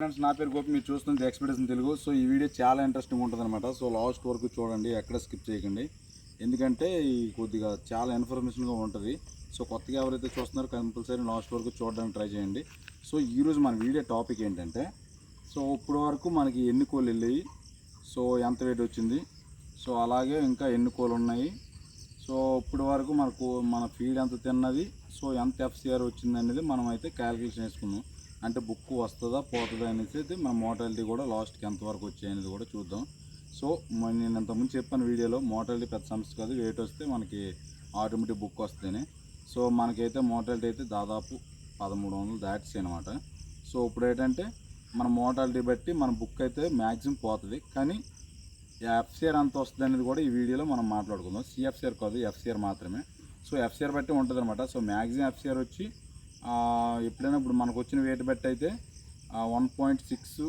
Friends నా పేరు గోపి మీరు చూస్తుంది ఎక్స్పీరియన్స్ తెలుగు సో ఈ వీడియో చాలా ఇంట్రెస్టింగ్ ఉంటుందన్నమాట. సో లాస్ట్ వరకు చూడండి ఎక్కడ స్కిప్ చేయకండి. ఎందుకంటే ఈ కొద్దిగా చాలా ఇన్ఫర్మేషన్గా ఉంటుంది. సో కొత్తగా ఎవరైతే చూస్తున్నారో కంపల్సరీ లాస్ట్ వరకు చూడడానికి ట్రై చేయండి. సో ఈరోజు మన వీడియో టాపిక్ ఏంటంటే సో ఇప్పుడు వరకు మనకి ఎన్ని కోళ్ళు వెళ్ళాయి? సో ఎంత వెయిట్ వచ్చింది? సో అలాగే ఇంకా ఎన్ని కోళ్ళు ఉన్నాయి? సో ఇప్పుడు వరకు మనకు మన ఫీడ్ ఎంత తిన్నది? సో ఎంత ఎఫ్సిఆర్ వచ్చింది అనేది మనం అయితే క్యాలిక్యులేషన్ వేసుకున్నాం అంటే బుక్ వస్తుందా పోతుందా అనేసి అయితే మన మోటాలిటీ కూడా లాస్ట్కి ఎంతవరకు వచ్చాయి అనేది కూడా చూద్దాం. సో మ- నేను ఇంతకుముందు చెప్పాను వీడియోలో మోటాలిటీ పెద్ద సమస్య కాదు వెయిట్ వస్తే మనకి ఆటోమేటిక్ బుక్ వస్తేనే. సో మనకైతే మోటాలిటీ అయితే దాదాపు పదమూడు వందలు దాట్స్ అనమాట సో ఇప్పుడు ఏంటంటే మన మోటాలిటీ బట్టి మన బుక్ అయితే మ్యాక్సిమం పోతుంది. కానీ ఎఫ్సిఆర్ అంత వస్తుంది అనేది కూడా ఈ వీడియోలో మనం మాట్లాడుకుందాం. సిఎఫ్సిఆర్ కాదు ఎఫ్సిఆర్ మాత్రమే. సో ఎఫ్సిఆర్ బట్టి ఉంటుంది అనమాట సో మ్యాక్సిమం ఎఫ్సిఆర్ వచ్చి ఎప్పుడైనా ఇప్పుడు మనకు వచ్చిన వెయిట్ బట్టి అయితే one point six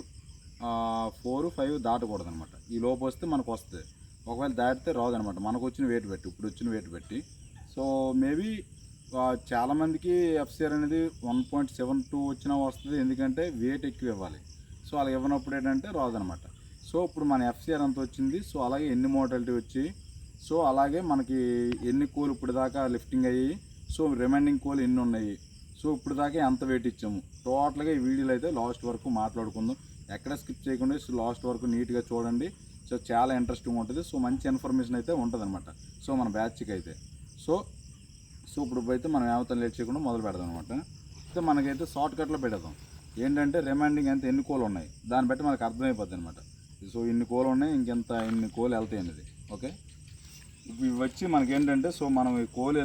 four five దాటకూడదు అనమాట ఈ లోపు వస్తే మనకు వస్తుంది ఒకవేళ దాటితే రాదనమాట. మనకు వచ్చిన వెయిట్ పెట్టి ఇప్పుడు వచ్చిన వెయిట్ పెట్టి సో మేబీ చాలామందికి ఎఫ్సిఆర్ అనేది వన్ పాయింట్ సెవెన్ టూ వచ్చినా వస్తుంది. ఎందుకంటే వెయిట్ ఎక్కువ ఇవ్వాలి. సో అలా ఇవ్వనప్పుడు ఏంటంటే రాదనమాట. సో ఇప్పుడు మన ఎఫ్సిఆర్ అంత వచ్చింది? సో అలాగే ఎన్ని మోటాలిటీ వచ్చి సో అలాగే మనకి ఎన్ని కోలు ఇప్పుడు దాకా లిఫ్టింగ్ అయ్యి సో రిమైండింగ్ కోలు ఎన్ని ఉన్నాయి సో ఇప్పుడు దాకా ఎంత వెయిట్ ఇచ్చాము? టోటల్గా ఈ వీడియోలో అయితే లాస్ట్ వరకు మాట్లాడుకుందాం. ఎక్కడ స్కిప్ చేయకుండా లాస్ట్ వరకు నీట్గా చూడండి. సో చాలా ఇంట్రెస్టింగ్ ఉంటుంది. సో మంచి ఇన్ఫర్మేషన్ అయితే ఉంటుందనమాట సో మన బ్యాచ్కి అయితే. సో సో ఇప్పుడు అయితే మనం ఏమవుతాం లేట్ చేయకుండా మొదలు పెడదాం అనమాట అయితే మనకైతే షార్ట్ కట్లో పెడదాం ఏంటంటే రిమైండింగ్ ఎంత ఎన్ని కోలు ఉన్నాయి? దాన్ని బట్టి మనకు అర్థమైపోద్ది అనమాట సో ఇన్ని కోలు ఉన్నాయి ఇంకెంత ఇన్ని కోలు వెళ్తాయి అనేది. ఓకే ఇవి వచ్చి మనకి ఏంటంటే సో మనం ఈ కోలు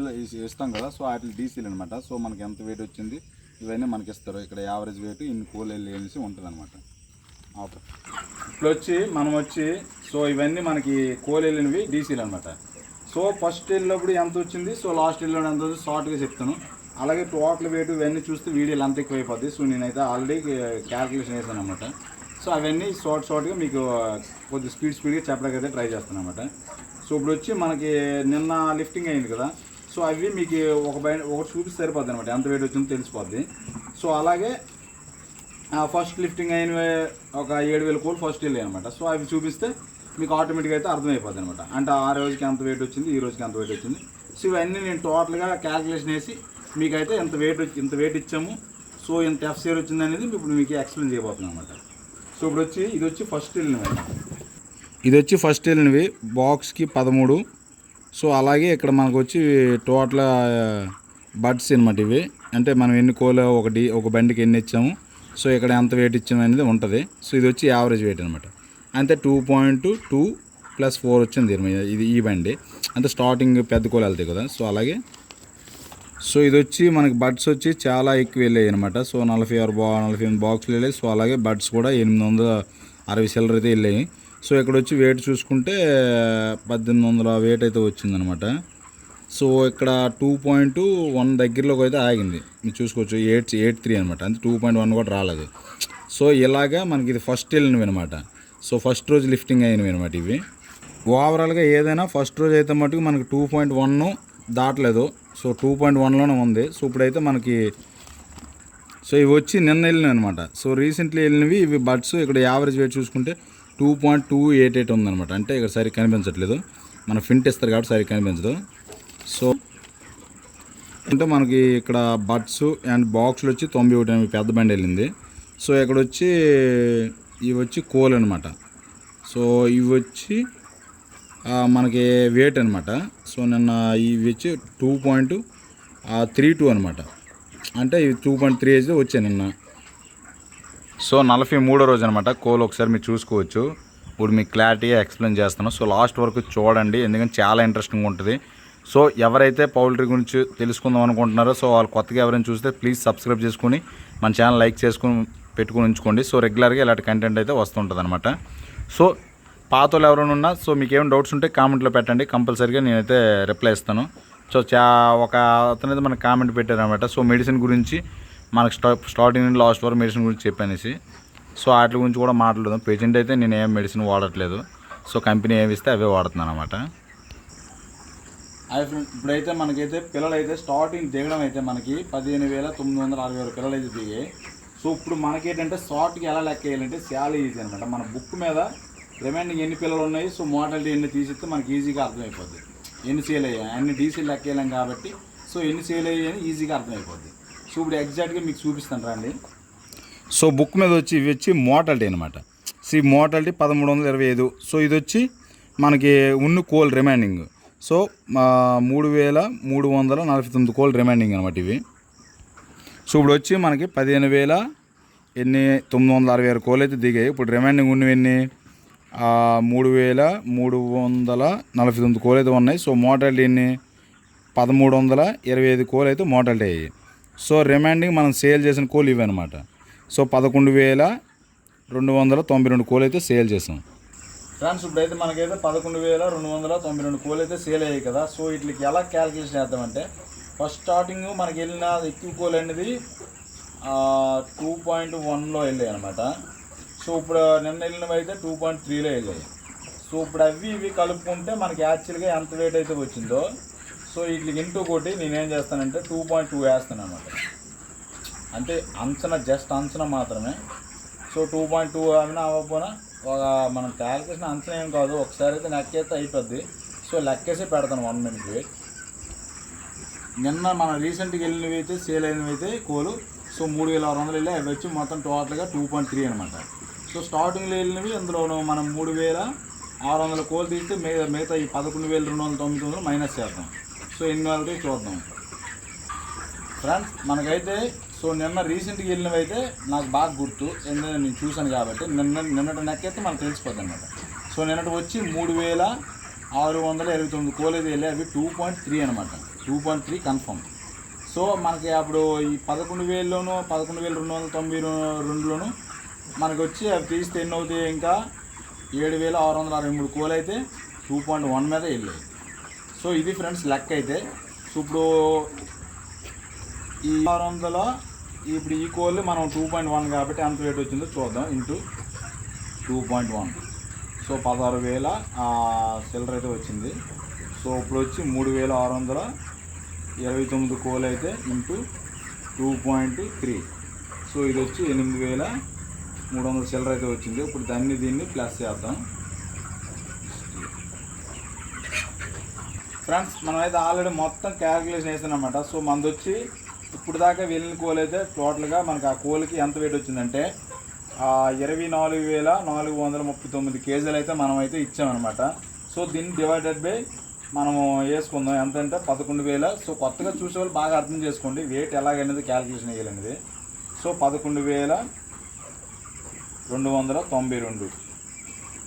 ఇస్తాం కదా సో వాటి డీసీలు అనమాట సో మనకి ఎంత వెయిట్ వచ్చింది ఇవన్నీ మనకి ఇస్తారు ఇక్కడ యావరేజ్ వెయిట్ ఇన్ని కోలు వెళ్ళి అనేసి ఉంటుంది అనమాట ఇప్పుడు వచ్చి మనం వచ్చి సో ఇవన్నీ మనకి కోలు వెళ్ళినవి డీసీలు అనమాట సో ఫస్ట్ వెళ్ళినప్పుడు ఎంత వచ్చింది సో లాస్ట్ వెళ్ళినప్పుడు ఎంత వచ్చింది షార్ట్గా చెప్తాను. అలాగే టోటల్ వెయిట్ ఇవన్నీ చూస్తే వీడియోలు అంత ఎక్కువ అయిపోద్ది సో నేనైతే ఆల్రెడీ క్యాల్కులేషన్ వేసాను అనమాట సో అవన్నీ షార్ట్ షార్ట్గా మీకు కొద్ది స్పీడ్ స్పీడ్గా చెప్పడానికి అయితే ట్రై చేస్తాను అనమాట సో ఇప్పుడు వచ్చి మనకి నిన్న లిఫ్టింగ్ అయింది కదా సో అవి మీకు ఒక బై ఒకటి చూపిస్తే సరిపోద్ది అనమాట. ఎంత వెయిట్ వచ్చిందో తెలిసిపోద్ది. సో అలాగే ఫస్ట్ లిఫ్టింగ్ అయిన ఒక ఏడు వేల కోళ్ళు ఫస్ట్ వెళ్ళాయి అనమాట. సో అవి చూపిస్తే మీకు ఆటోమేటిక్గా అయితే అర్థమైపోద్ది అనమాట. అంటే ఆ రోజుకి ఎంత వెయిట్ వచ్చింది ఈ రోజుకి ఎంత వెయిట్ వచ్చింది. సో ఇవన్నీ నేను టోటల్గా క్యాలిక్యులేషన్ వేసి మీకైతే ఇంత వెయిట్ వచ్చి ఇంత వెయిట్ ఇచ్చాము. సో ఇంత ఎఫ్సిఆర్ వచ్చింది అనేది ఇప్పుడు మీకు ఎక్స్ప్లెయిన్ చేయబోతున్నాను అనమాట. సో ఇప్పుడు వచ్చి ఇది వచ్చి ఫస్ట్ వెళ్ళినవి. ఇది వచ్చి ఫస్ట్ వెళ్ళినవి. బాక్స్కి పదమూడు. సో అలాగే ఇక్కడ మనకు వచ్చి టోటల్ బడ్స్ అనమాట ఇవి. అంటే మనం ఎన్ని కోలు ఒకటి ఒక బండికి ఎన్ని ఇచ్చాము. సో ఇక్కడ ఎంత వెయిట్ ఇచ్చాము అనేది ఉంటుంది. సో ఇది వచ్చి యావరేజ్ వెయిట్ అనమాట అంతే two point two plus four వచ్చింది ఇది ఈ బండి. అంటే స్టార్టింగ్ పెద్ద కోలు వెళ్తాయి కదా. సో అలాగే సో ఇది వచ్చి మనకి బడ్స్ వచ్చి చాలా ఎక్కువ వెళ్ళాయి అనమాట సో నలభై ఆరు బా నలభై ఎనిమిది బాక్సులు వెళ్ళాయి. సో అలాగే బడ్స్ కూడా ఎనిమిది వందల అరవై సిల్లర్ అయితే వెళ్ళాయి. సో ఇక్కడ వచ్చి వెయిట్ చూసుకుంటే పద్దెనిమిది వందల వెయిట్ అయితే వచ్చిందనమాట సో ఇక్కడ టూ పాయింట్ వన్ దగ్గరలోకి అయితే ఆగింది. మీరు చూసుకోవచ్చు ఎయిట్ ఎయిట్ త్రీ అనమాట అంటే టూ పాయింట్ వన్ కూడా రాలేదు. సో ఇలాగా మనకి ఇది ఫస్ట్ వెళ్ళినవి అనమాట సో ఫస్ట్ రోజు లిఫ్టింగ్ అయినవి అనమాట ఇవి. ఓవరాల్గా ఏదైనా ఫస్ట్ రోజు అయితే మటుకు మనకి టూ పాయింట్ వన్ దాటలేదు. సో టూ పాయింట్ వన్లోనే ఉంది. సో ఇప్పుడైతే మనకి సో ఇవి వచ్చి నిన్న వెళ్ళినవి అనమాట సో రీసెంట్లీ వెళ్ళినవి ఇవి బడ్స్ ఇక్కడ యావరేజ్ వెయిట్ చూసుకుంటే two point two eight eight ఉందన్నమాట. అంటే ఇక్కడ సరిగ్గా కనిపించట్లేదు. మన ఫింట్ ఇస్తారు కాబట్టి సరిగ్గా కనిపించదు. సో అంటే మనకి ఇక్కడ బడ్స్ అండ్ బాక్సులు వచ్చి తొంభై ఒకటి ఎనిమిది పెద్ద బండి వెళ్ళింది. సో ఇక్కడ వచ్చి ఇవి వచ్చి కోల్ అనమాట సో ఇవి వచ్చి మనకి వెయిట్ అనమాట సో నిన్న ఇవి వచ్చి టూ పాయింట్ త్రీ టూ అనమాట అంటే ఇవి టూ పాయింట్ త్రీ ఏజ్ వచ్చాయి నిన్న. సో నలభై మూడో రోజు అనమాట కోల్ ఒకసారి మీరు చూసుకోవచ్చు. ఇప్పుడు మీకు క్లారిటీగా ఎక్స్ప్లెయిన్ చేస్తాను. సో లాస్ట్ వరకు చూడండి. ఎందుకంటే చాలా ఇంట్రెస్టింగ్ ఉంటుంది. సో ఎవరైతే పౌల్ట్రీ గురించి తెలుసుకుందాం అనుకుంటున్నారో సో వాళ్ళు కొత్తగా ఎవరైనా చూస్తే ప్లీజ్ సబ్స్క్రైబ్ చేసుకుని మన ఛానల్ లైక్ చేసుకుని పెట్టుకుని ఉంచుకోండి. సో రెగ్యులర్గా ఇలాంటి కంటెంట్ అయితే వస్తుంటుంది అనమాట సో పాత వాళ్ళు ఎవరైనా ఉన్నా సో మీకు ఏమైనా డౌట్స్ ఉంటే కామెంట్లో పెట్టండి. కంపల్సరీగా నేనైతే రిప్లై ఇస్తాను. సో చా ఒక అతనైతే మనకు కామెంట్ పెట్టారనమాట సో మెడిసిన్ గురించి మనకు స్టా స్టార్టింగ్ నుండి లాస్ట్ వరకు మెడిసిన్ గురించి చెప్పనేసి. సో వాటి గురించి కూడా మాట్లాడదాం. పేషెంట్ అయితే నేను ఏం మెడిసిన్ వాడట్లేదు. సో కంపెనీ ఏమి ఇస్తే అవే వాడుతున్నాను అనమాట అది ఫ్రెండ్ ఇప్పుడైతే మనకైతే పిల్లలు అయితే స్టార్టింగ్ దిగడం అయితే మనకి పదిహేను వేల తొమ్మిది వందల అరవై ఆరు పిల్లలు అయితే దిగాయి. సో ఇప్పుడు మనకేంటంటే షార్ట్కి ఎలా లెక్క వేయాలంటే చాలా ఈజీ అనమాట మన బుక్ మీద రిమైండింగ్ ఎన్ని పిల్లలు ఉన్నాయి సో మోటాలిటీ ఎన్ని తీసిస్తే మనకి ఈజీగా అర్థమైపోద్ది. ఎన్ని సేల్ అయ్యాయి అన్ని డీసీలు లెక్క కాబట్టి సో ఎన్ని సేల్ అయ్యాయని ఈజీగా అర్థమైపోద్ది. సో ఇప్పుడు ఎగ్జాక్ట్గా మీకు చూపిస్తాను రండి. సో బుక్ మీద వచ్చి ఇవి వచ్చి మోటాలిటీ అనమాట సో ఈ మోటాలిటీ పదమూడు వందల ఇరవై ఐదు. సో ఇది వచ్చి మనకి ఉన్న కోల్ రిమైండింగ్ సో మా మూడు వేల మూడు వందల నలభై తొమ్మిది కోల్ రిమైండింగ్ అనమాట ఇవి. సో ఇప్పుడు వచ్చి మనకి పదిహేను వేల ఎన్ని తొమ్మిది వందల అరవై ఆరు కోళ్ళు అయితే దిగాయి. ఇప్పుడు రిమైండింగ్ ఉన్నవి ఎన్ని? మూడు వేల మూడు వందల నలభై తొమ్మిది కోలు అయితే ఉన్నాయి. సో మోటాలిటీ ఎన్ని పదమూడు వందల ఇరవై ఐదు కోలు అయితే మోటాలిటీ అయ్యాయి. సో రిమైండింగ్ మనం సేల్ చేసిన కోలు ఇవి అనమాట సో పదకొండు వేల రెండు వందల తొంభై రెండు కోలు అయితే సేల్ చేసాం. ఫ్రెండ్స్ ఇప్పుడైతే మనకైతే పదకొండు వేల రెండు వందల తొంభై రెండు కోలు అయితే సేల్ అయ్యాయి కదా. సో వీటికి ఎలా క్యాలిక్యులేషన్ చేద్దామంటే ఫస్ట్ స్టార్టింగ్ మనకి వెళ్ళిన ఎక్కువ కోల్ అనేది టూ పాయింట్ వన్లో వెళ్ళాయి అనమాట సో ఇప్పుడు నిన్న వెళ్ళినవి అయితే టూ పాయింట్ త్రీలో వెళ్ళాయి. సో ఇప్పుడు అవి ఇవి కలుపుకుంటే మనకి యాక్చువల్గా ఎంత వెయిట్ అయితే వచ్చిందో సో వీటికి ఇంటూ కొట్టి నేనేం చేస్తానంటే టూ పాయింట్ టూ వేస్తాను అనమాట అంటే అంచనా జస్ట్ అంచనా మాత్రమే. సో టూ పాయింట్ టూ అయినా అవ్వకపోయినా ఒక మనం క్యాలిక్యులేషన్ అంచనా ఏం కాదు ఒకసారి అయితే లెక్కేస్తే అయిపోద్ది. సో లెక్కేసే పెడతాను వన్ మినిట్ వెయిట్ నిన్న మన రీసెంట్గా వెళ్ళినవి అయితే సేల్ అయినవి అయితే కోలు సో మూడు వేల ఆరు వందలు వెళ్ళి అవి వచ్చి మొత్తం టోటల్గా టూ పాయింట్ త్రీ అనమాట సో స్టార్టింగ్లో వెళ్ళినవి అందులో మనం మూడు వేల ఆరు వందల కోలు తీస్తే మిగతా మిగతా ఈ పదకొండు వేల రెండు వందల తొమ్మిది వందలు మైనస్ చేద్దాం. సో ఎన్ని వాళ్ళకి చూద్దాం. ఫ్రెండ్స్ మనకైతే సో నిన్న రీసెంట్గా వెళ్ళినవి అయితే నాకు బాగా గుర్తు. ఎందుకంటే నేను చూశాను కాబట్టి నిన్న నిన్నటి నెక్కైతే మనకు తెలిసిపోద్ది అనమాట సో నిన్నటి వచ్చి మూడు వేల ఆరు వందల ఇరవై తొమ్మిది కోలు అయితే వెళ్ళి అవి టూ పాయింట్ త్రీ అనమాట two point three confirm so మనకి అప్పుడు ఈ పదకొండు వేలలోను పదకొండు వేల రెండు వందల తొంభై రెండులోనూ రెండులోను మనకు వచ్చి అవి తీస్తే ఎన్ని అవుతాయి ఇంకా ఏడు వేల ఆరు వందల అరవై మూడు కోలు అయితే టూ పాయింట్ వన్ మీద వెళ్ళాయి. సో ఇది ఫ్రెండ్స్ లెక్క అయితే. సో ఇప్పుడు ఈ ఆరు వందల ఇప్పుడు ఈ కోళ్ళు మనం టూ పాయింట్ వన్ కాబట్టి ఎంత రేట్ వచ్చిందో చూద్దాం. Into two point one so పదహారు వేల సిల్లర్ అయితే వచ్చింది. సో ఇప్పుడు వచ్చి మూడు వేల ఆరు వందల ఇరవై తొమ్మిది కోల్ అయితే into two point three so ఇది వచ్చి ఎనిమిది వేల మూడు వందల చిల్లర అయితే వచ్చింది. ఇప్పుడు దాన్ని దీన్ని ప్లస్ చేద్దాం. ఫ్రెండ్స్ మనమైతే ఆల్రెడీ మొత్తం క్యాలిక్యులేషన్ వేసానమాట సో మనది వచ్చి ఇప్పుడు దాకా వెళ్ళిన కోల్ అయితే టోటల్గా మనకి ఆ కోల్కి ఎంత వెయిట్ వచ్చిందంటే ఇరవై నాలుగు వేల నాలుగు వందల ముప్పై తొమ్మిది కేజీలు అయితే మనం అయితే ఇచ్చామన్నమాట. సో దీన్ని డివైడెడ్ బై మనము వేసుకుందాం. ఎంత అంటే పదకొండు వేల. సో కొత్తగా చూసే వాళ్ళు బాగా అర్థం చేసుకోండి. వెయిట్ ఎలాగనేది క్యాలిక్యులేషన్ వేయాలనేది సో పదకొండు వేల రెండు వందల తొంభై రెండు.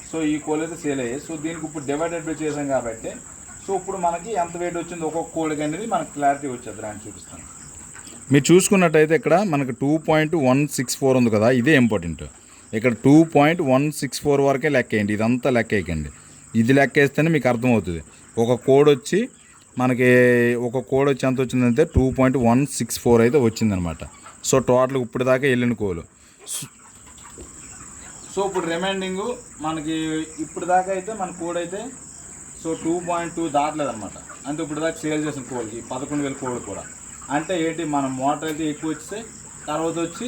సో ఈ కోళ్ళు అయితే సేల్ అయ్యాయి. సో దీనికి ఇప్పుడు డివైడెడ్ బై చేసాం కాబట్టి సో ఇప్పుడు మనకి ఎంత వెయిట్ వచ్చింది? ఒక్కొక్క కోడికి అనేది మనకి క్లారిటీ వచ్చేది. దాన్ని చూపిస్తాను. మీరు చూసుకున్నట్టయితే ఇక్కడ మనకు two point one six four ఉంది కదా ఇదే ఇంపార్టెంట్ ఇక్కడ two point one six four వరకే లెక్క వేయండి. ఇదంతా లెక్క వేయకండి. ఇది లెక్క వేస్తేనే మీకు అర్థమవుతుంది. ఒక కోడ్ వచ్చి మనకి ఒక కోడ్ వచ్చి ఎంత వచ్చిందంటే two point one six four అయితే వచ్చిందనమాట. సో టోటల్ ఇప్పుడు దాకా వెళ్ళిన కోలు సో ఇప్పుడు రిమైండింగ్ మనకి ఇప్పుడు దాకా అయితే మన కోడ్ అయితే సో టూ పాయింట్ టూ దాటలేదు అనమాట అంటే ఇప్పుడు దాకా సేల్ చేసిన కోడ్కి పదకొండు వేల కోడ్ కూడా. అంటే ఏంటి మన మోటార్ అయితే ఎక్కువ వస్తే తర్వాత వచ్చి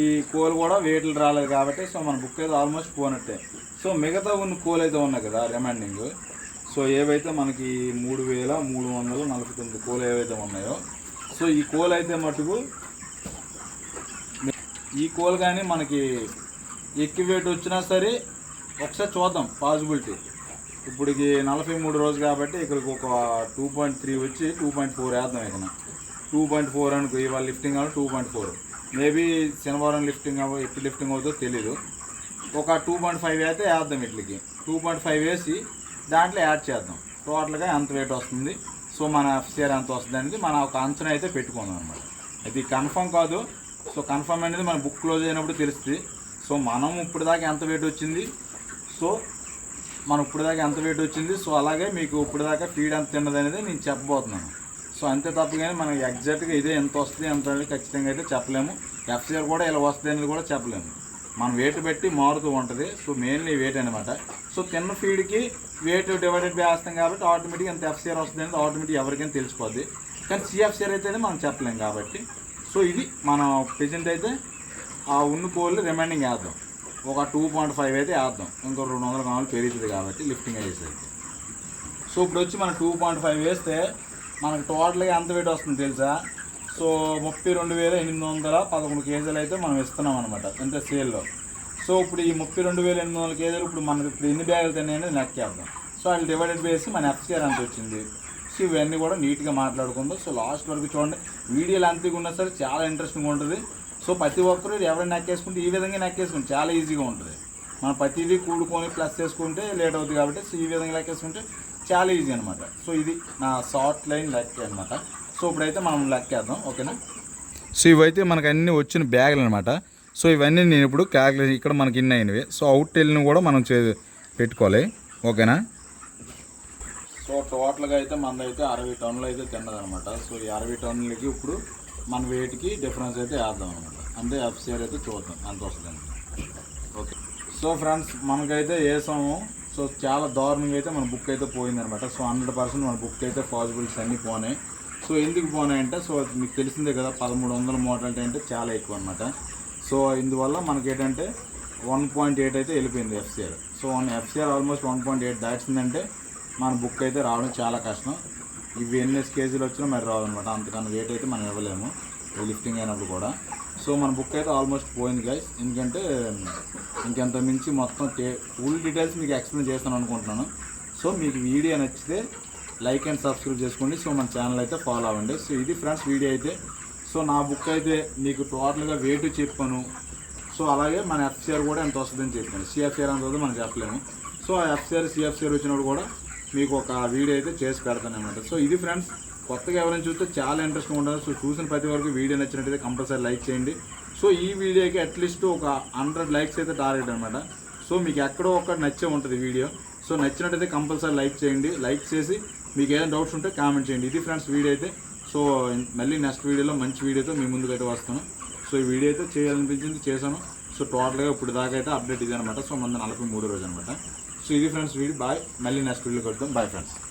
ఈ కోల్ కూడా వెయిట్లు రాలేదు కాబట్టి సో మన బుక్ అయితే ఆల్మోస్ట్ పోనట్టే. సో మిగతా ఉన్న కోల్ అయితే ఉన్నాయి కదా రిమైండింగ్ సో ఏవైతే మనకి మూడు వేల మూడు వందల నలభై తొమ్మిది కోలు ఏవైతే ఉన్నాయో సో ఈ కోల్ అయితే మటుకు ఈ కోల్ కానీ మనకి ఎక్కువ వెయిట్ వచ్చినా సరే ఒకసారి చూద్దాం పాసిబిలిటీ ఇప్పటికి నలభై మూడు రోజు కాబట్టి ఇక్కడికి ఒక టూ పాయింట్ త్రీ వచ్చి టూ పాయింట్ ఫోర్ వేద్దాం ఇక్కడ టూ పాయింట్ ఫోర్ అనుకో ఇవాళ లిఫ్టింగ్ అవ్వాలి టూ పాయింట్ ఫోర్ మేబీ శనివారం లిఫ్టింగ్ అవ్వ ఎప్పుడు లిఫ్టింగ్ అవుతుందో తెలీదు. ఒక టూ పాయింట్ ఫైవ్ అయితే వేద్దాం ఇట్లకి. టూ పాయింట్ ఫైవ్ వేసి దాంట్లో యాడ్ చేద్దాం. టోటల్గా ఎంత వెయిట్ వస్తుంది? సో మన ఎఫ్సిఆర్ ఎంత వస్తుంది అనేది మన ఒక అంచనా అయితే పెట్టుకుందాం అనమాట అది కన్ఫర్మ్ కాదు. సో కన్ఫర్మ్ అనేది మన బుక్ క్లోజ్ అయినప్పుడు తెలుస్తుంది. సో మనం ఇప్పుడు దాకా ఎంత వెయిట్ వచ్చింది? సో మనం ఇప్పుడు దాకా ఎంత వెయిట్ వచ్చింది? సో అలాగే మీకు ఇప్పుడు దాకా ఫీడ్ ఎంత తిన్నది అనేది నేను చెప్పబోతున్నాను. సో అంతే తప్ప కానీ మనం ఎగ్జాక్ట్గా ఇదే ఎంత వస్తుంది ఎంత అనేది ఖచ్చితంగా అయితే చెప్పలేము. ఎఫ్సిఆర్ కూడా ఇలా వస్తుంది అనేది కూడా చెప్పలేము. మనం వెయిట్ పెట్టి మారుతూ ఉంటుంది. సో మెయిన్లీ వెయిట్ అనమాట సో తిన్న ఫీడ్కి వెయిట్ డివైడెడ్ బై వేస్తాం కాబట్టి ఆటోమేటిక్గా ఎంత ఎఫ్సిఆర్ వస్తుంది అనేది ఆటోమేటిక్ ఎవరికైనా తెలిసిపోద్ది. కానీ సిఎఫ్సిఆర్ అయితేనే మనం చెప్పలేం కాబట్టి. సో ఇది మనం ప్రెజెంట్ అయితే ఆ ఉన్న పోల్ని రిమైండింగ్ వేద్దాం. ఒక టూ పాయింట్ ఫైవ్ అయితే వేద్దాం. ఇంకో రెండు వందల గ్రాములు పెరుగుతుంది కాబట్టి లిఫ్టింగ్ వేసేది సో ఇప్పుడు వచ్చి మనం టూ పాయింట్ ఫైవ్ వేస్తే మనకు టోటల్గా ఎంత వెయిట్ వస్తుంది తెలుసా? సో ముప్పై రెండు వేల ఎనిమిది వందల పదకొండు కేజీలు అయితే మనం ఇస్తున్నాం అనమాట ఎంత సేల్లో. సో ఇప్పుడు ఈ ముప్పై రెండు వేల ఎనిమిది వందల కేజీలు ఇప్పుడు మనకి ఇప్పుడు ఎన్ని బ్యాగులు తిన్నాయని లెక్కేద్దాం సో వాళ్ళు డివైడెడ్ చేసి మన ఎఫ్సిఆర్ అంత వచ్చింది? సో ఇవన్నీ కూడా నీట్గా మాట్లాడుకుందాం. సో లాస్ట్ వరకు చూడండి. వీడియోలు అంతగా ఉన్నా సరే చాలా ఇంట్రెస్టింగ్ ఉంటుంది. సో ప్రతి ఒక్కరు ఎవరైనా నెక్కేసుకుంటే ఈ విధంగా నెక్కేసుకుంటే చాలా ఈజీగా ఉంటుంది. మనం ప్రతిదీ కూడుకొని ప్లస్ చేసుకుంటే లేట్ అవుతుంది కాబట్టి సో ఈ విధంగా లెక్కేసుకుంటే చాలా ఈజీ అనమాట సో ఇది నా షార్ట్ లైన్ లెక్క అనమాట సో ఇప్పుడైతే మనం లెక్కేద్దాం ఓకేనా? సో ఇవైతే మనకు అన్ని వచ్చిన బ్యాగులు అనమాట సో ఇవన్నీ నేను ఇప్పుడు క్యాలిక్యులేషన్ ఇక్కడ మనకి ఇన్ని అయినవి. సో అవుట్ వెళ్ళిన కూడా మనం చే పెట్టుకోవాలి. ఓకేనా? సో టోటల్గా అయితే మనదైతే అరవై టన్నులు అయితే తిన్నదనమాట సో ఈ అరవై టన్నులకి ఇప్పుడు మన వెయిట్కి డిఫరెన్స్ అయితే వేద్దాం అనమాట అంటే ఎఫ్సిఆర్ అయితే చూద్దాం అంత వస్తుందని ఓకే సో ఫ్రెండ్స్ మనకైతే వేసాము. సో చాలా దారుణంగా అయితే మన బుక్ అయితే పోయిందనమాట సో హండ్రెడ్ పర్సెంట్ మన బుక్ అయితే పాసిబిలిటీస్ అన్నీ పోనాయి. సో ఎందుకు పోనాయి అంటే సో మీకు తెలిసిందే కదా పదమూడు వందల మోడల్ అంటే చాలా ఎక్కువ అనమాట సో ఇందువల్ల మనకి ఏంటంటే వన్ పాయింట్ ఎయిట్ అయితే వెళ్ళిపోయింది FCR so one FCR almost one point eight దాటిందంటే మన బుక్ అయితే రావడం చాలా కష్టం. ఇవి ఎన్ని కేజీలు వచ్చినా మరి రావన్నమాట. అంతకన్నా వెయిట్ అయితే మనం ఇవ్వలేము. ఈ లిఫ్టింగ్ అయినప్పుడు కూడా. సో మన బుక్ అయితే ఆల్మోస్ట్ పోయింది గైస్ ఎందుకంటే ఇంకెంత మించి మొత్తం టే ఫుల్ డీటెయిల్స్ మీకు ఎక్స్ప్లెయిన్ చేస్తాను అనుకుంటున్నాను. సో మీకు వీడియో నచ్చితే లైక్ అండ్ సబ్స్క్రైబ్ చేసుకోండి. సో మన ఛానల్ అయితే ఫాలో అవ్వండి. సో ఇది ఫ్రెండ్స్ వీడియో అయితే. సో నా బుక్ అయితే మీకు టోటల్గా వెయిట్ చెప్పాను. సో అలాగే మన ఎఫ్సిఆర్ కూడా ఎంత వస్తుందని చెప్పాను. సిఎఫ్సిఆర్ అంత మనం చెప్పలేము. సో ఆ ఎఫ్సిఆర్ సిఎఫ్సిఆర్ వచ్చినప్పుడు కూడా మీకు ఒక వీడియో అయితే చేసి పెడతాను అనమాట సో ఇది ఫ్రెండ్స్ కొత్తగా ఎవరైనా చూస్తే చాలా ఇంట్రెస్ట్గా ఉంటుంది సో చూసిన ప్రతి వరకు వీడియో నచ్చినట్టయితే కంపల్సరీ లైక్ చేయండి. సో ఈ వీడియోకి అట్లీస్ట్ ఒక హండ్రెడ్ లైక్స్ అయితే టార్గెట్ అనమాట సో మీకు ఎక్కడో ఒకటి నచ్చే ఉంటుంది వీడియో. సో నచ్చినట్టయితే కంపల్సరీ లైక్ చేయండి. లైక్ చేసి మీకు ఏదైనా డౌట్స్ ఉంటే కామెంట్ చేయండి. ఇది ఫ్రెండ్స్ వీడియో అయితే. సో మళ్ళీ నెక్స్ట్ వీడియోలో మంచి వీడియోతో మీ ముందుకు అయితే వస్తాను. సో ఈ వీడియో అయితే చేయాలనిపించింది చేశాను. సో టోటల్గా ఇప్పుడు దాకా అయితే అప్డేట్ ఇది అనమాట సో మన నలభై మూడు రోజు అనమాట సో ఇది ఫ్రెండ్స్ వీడియో బాయ్ మళ్ళీ నెక్స్ట్ వీడియో కొడతాం బాయ్ ఫ్రెండ్స్